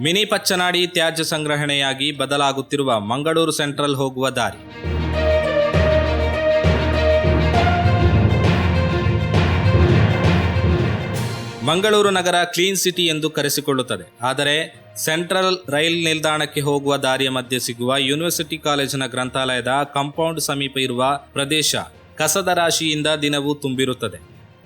Mini Pachchanadi ತ್ಯಾಜ್ಯ ಸಂಗ್ರಹಣೆಯಾಗಿ ಬದಲಾಗುತ್ತಿರುವ Mangaluru central ಹೋಗುವ ದಾರಿ. ಮಂಗಳೂರು ನಗರ ಕ್ಲೀನ್ ಸಿಟಿ ಎಂದು ಕರೆಸಿಕೊಳ್ಳುತ್ತದೆ. ಆದರೆ ಸೆಂಟ್ರಲ್ ರೈಲ್ ನಿಲ್ದಾಣಕ್ಕೆ ಹೋಗುವ ದಾರಿಯ ಮಧ್ಯೆ ಸಿಗುವ ಯೂನಿವರ್ಸಿಟಿ ಕಾಲೇಜಿನ ಗ್ರಂಥಾಲಯದ ಕಾಂಪೌಂಡ್ ಸಮೀಪ ಇರುವ ಪ್ರದೇಶ ಕಸದ ರಾಶಿಯಿಂದ ದಿನವೂ ತುಂಬಿರುತ್ತದೆ.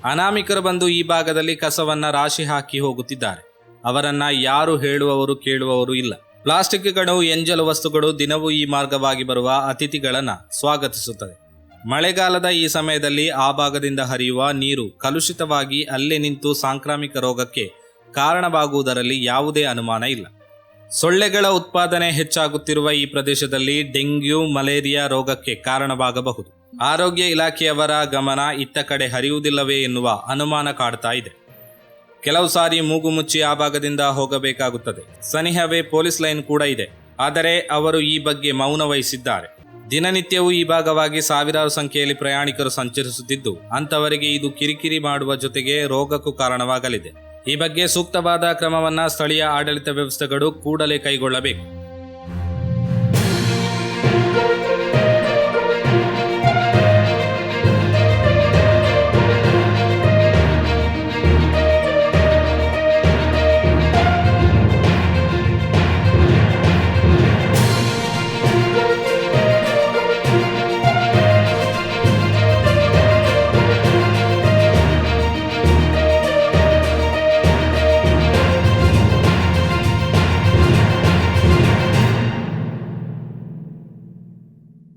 ಅನಾಮಿಕರು ಬಂದು ಈ ಭಾಗದಲ್ಲಿ ಕಸವನ್ನ ರಾಶಿ ಹಾಕಿ ಹೋಗುತ್ತಿದ್ದಾರೆ. ಅವರನ್ನ ಯಾರು ಹೇಳುವವರು ಕೇಳುವವರು ಇಲ್ಲ. ಪ್ಲಾಸ್ಟಿಕ್ಗಳು ಎಂಜಲ್ ವಸ್ತುಗಳು ದಿನವೂ ಈ ಮಾರ್ಗವಾಗಿ ಬರುವ ಅತಿಥಿಗಳನ್ನ ಸ್ವಾಗತಿಸುತ್ತದೆ. ಮಳೆಗಾಲದ ಈ ಸಮಯದಲ್ಲಿ ಆ ಭಾಗದಿಂದ ಹರಿಯುವ ನೀರು ಕಲುಷಿತವಾಗಿ ಅಲ್ಲೇ ನಿಂತು ಸಾಂಕ್ರಾಮಿಕ ರೋಗಕ್ಕೆ ಕಾರಣವಾಗುವುದರಲ್ಲಿ ಯಾವುದೇ ಅನುಮಾನ ಇಲ್ಲ. ಸೊಳ್ಳೆಗಳ ಉತ್ಪಾದನೆ ಹೆಚ್ಚಾಗುತ್ತಿರುವ ಈ ಪ್ರದೇಶದಲ್ಲಿ ಡೆಂಗ್ಯೂ, ಮಲೇರಿಯಾ ರೋಗಕ್ಕೆ ಕಾರಣವಾಗಬಹುದು. ಆರೋಗ್ಯ ಇಲಾಖೆಯವರ ಗಮನ ಇತ್ತ ಕಡೆ ಹರಿಯುವುದಿಲ್ಲವೇ ಎನ್ನುವ ಅನುಮಾನ ಕಾಡ್ತಾ ಇದೆ. ಕೆಲವು ಸಾರಿ ಮೂಗು ಮುಚ್ಚಿ ಆ ಭಾಗದಿಂದ ಹೋಗಬೇಕಾಗುತ್ತದೆ. ಸನಿಹವೇ ಪೊಲೀಸ್ ಲೈನ್ ಕೂಡ ಇದೆ. ಆದರೆ ಅವರು ಈ ಬಗ್ಗೆ ಮೌನ ವಹಿಸಿದ್ದಾರೆ. ದಿನನಿತ್ಯವೂ ಈ ಭಾಗವಾಗಿ ಸಾವಿರಾರು ಸಂಖ್ಯೆಯಲ್ಲಿ ಪ್ರಯಾಣಿಕರು ಸಂಚರಿಸುತ್ತಿದ್ದು ಅಂತವರಿಗೆ ಇದು ಕಿರಿಕಿರಿ ಮಾಡುವ ಜೊತೆಗೆ ರೋಗಕ್ಕೂ ಕಾರಣವಾಗಲಿದೆ. ಈ ಬಗ್ಗೆ ಸೂಕ್ತವಾದ ಕ್ರಮವನ್ನು ಸ್ಥಳೀಯ ಆಡಳಿತ ವ್ಯವಸ್ಥೆಗಳು ಕೂಡಲೇ ಕೈಗೊಳ್ಳಬೇಕು.